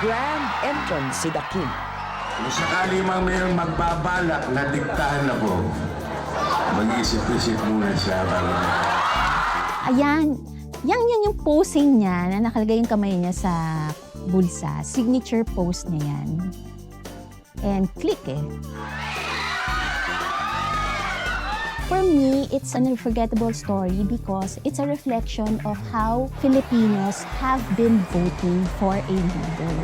grand entrance si King. Kung sakali mang mayroong magbabalak na diktahan ako, mag-isip-isip muna siya bago na. Ayan, yan yan yung posing niya na nakalagay yung kamay niya sa bulsa. Signature pose niya yan. And click eh. For me, it's an unforgettable story because it's a reflection of how Filipinos have been voting for a leader.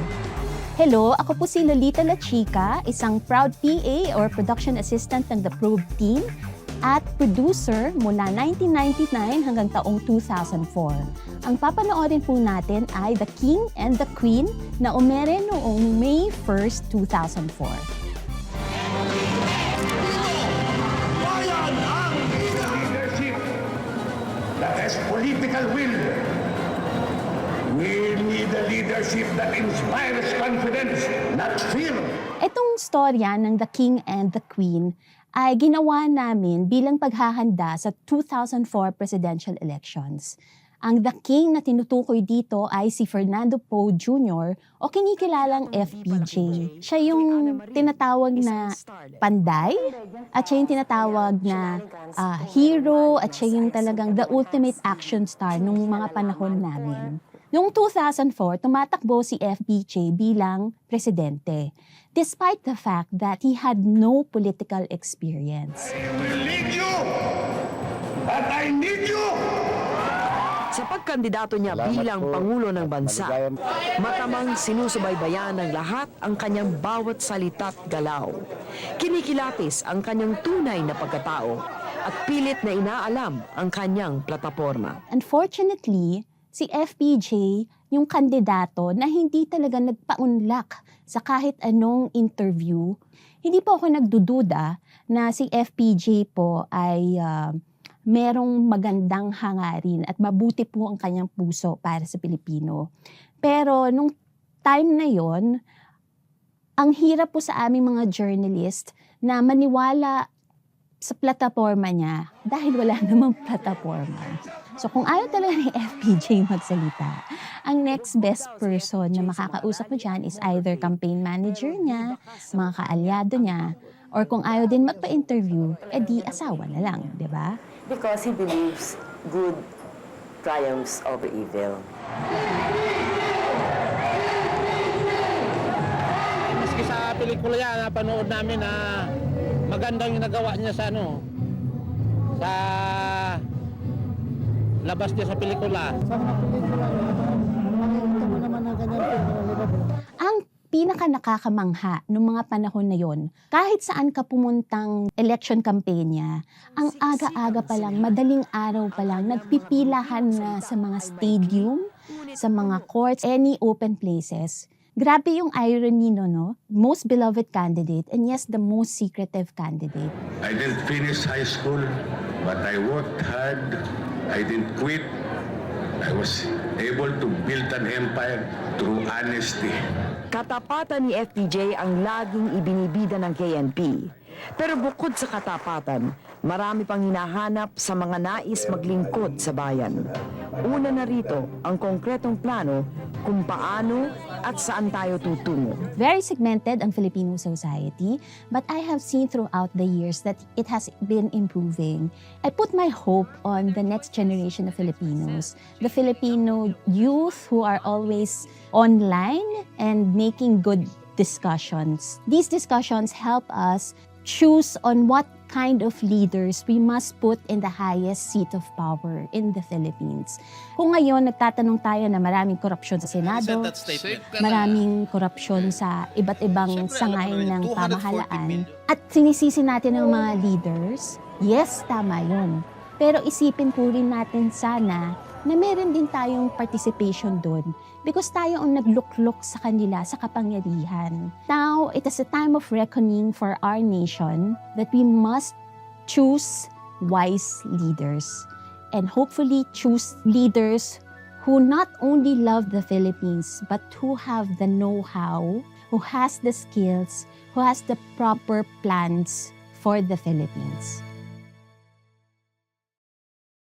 Hello, ako po si Lolita La Chica, isang proud PA or production assistant ng The Probe Team at producer mula 1999 hanggang taong 2004. Ang papanoorin po natin ay The King and the Queen na umere noong May 1st, 2004. That has political will. We need a leadership that inspires confidence, not fear. Itong storya ng The King and the Queen ay ginawa namin bilang paghahanda sa 2004 presidential elections. Ang The King na tinutukoy dito ay si Fernando Poe Jr. o kinikilalang FPJ. Siya yung tinatawag na panday at siya yung tinatawag na ah, hero at siya yung talagang the ultimate action star nung mga panahon namin. Noong 2004, tumatakbo si FPJ bilang presidente despite the fact that he had no political experience. I will lead you, but I need you. Sa pagkandidato niya bilang Pangulo ng Bansa, matamang sinusubaybayan ng lahat ang kanyang bawat salita't galaw. Kinikilatis ang kanyang tunay na pagkatao at pilit na inaalam ang kanyang plataforma. Unfortunately, si FPJ yung kandidato na hindi talaga nagpaunlak sa kahit anong interview. Hindi po ako nagdududa na si FPJ po ay ah, merong magandang hangarin at mabuti po ang kanyang puso para sa Pilipino. Pero nung time na yon, ang hirap po sa aming mga journalist na maniwala sa plataforma niya dahil wala namang plataforma. So kung ayaw talaga ni FPJ magsalita, ang next best person na makakausap mo dyan is either campaign manager niya, mga kaalyado niya, or kung ayaw din magpa-interview, edi asawa na lang, di ba? Because he believes good triumphs over evil. Maski sa pelikula yan, napanood namin na magandang yung nagawa niya sa ano, sa labas niya sa pelikula. Ang pinaka nakakamangha noong mga panahon na yon, kahit saan ka pumuntang election campaign ang aga-aga pa lang, madaling araw pa lang, nagpipilahan na sa mga stadium, sa mga courts, any open places. Grabe yung irony no, no? Most beloved candidate and yes, the most secretive candidate. I didn't finish high school, but I worked hard. I didn't quit. I was able to build an empire through honesty. Katapatan ni FPJ ang laging ibinibida ng KNP. Pero bukod sa katapatan, marami pang hinahanap sa mga nais maglingkod sa bayan. Una na rito ang konkretong plano kung paano at saan tayo tutungo. very segmented ang Filipino society, but I have seen throughout the years that it has been improving. I put my hope on the next generation of Filipinos, the Filipino youth who are always online and making good discussions. These discussions help us choose on what kind of leaders we must put in the highest seat of power in the Philippines. Kung ngayon nagtatanong tayo na maraming korupsyon sa Senado, maraming korupsyon sa iba't ibang sangay ng pamahalaan, at sinisisi natin ng mga leaders, yes, tama yun. Pero isipin po rin natin sana na meron din tayong participation doon because tayo ang nagluklok sa kanila sa kapangyarihan. Now, it is a time of reckoning for our nation that we must choose wise leaders and hopefully choose leaders who not only love the Philippines but who have the know-how, who has the skills, who has the proper plans for the Philippines.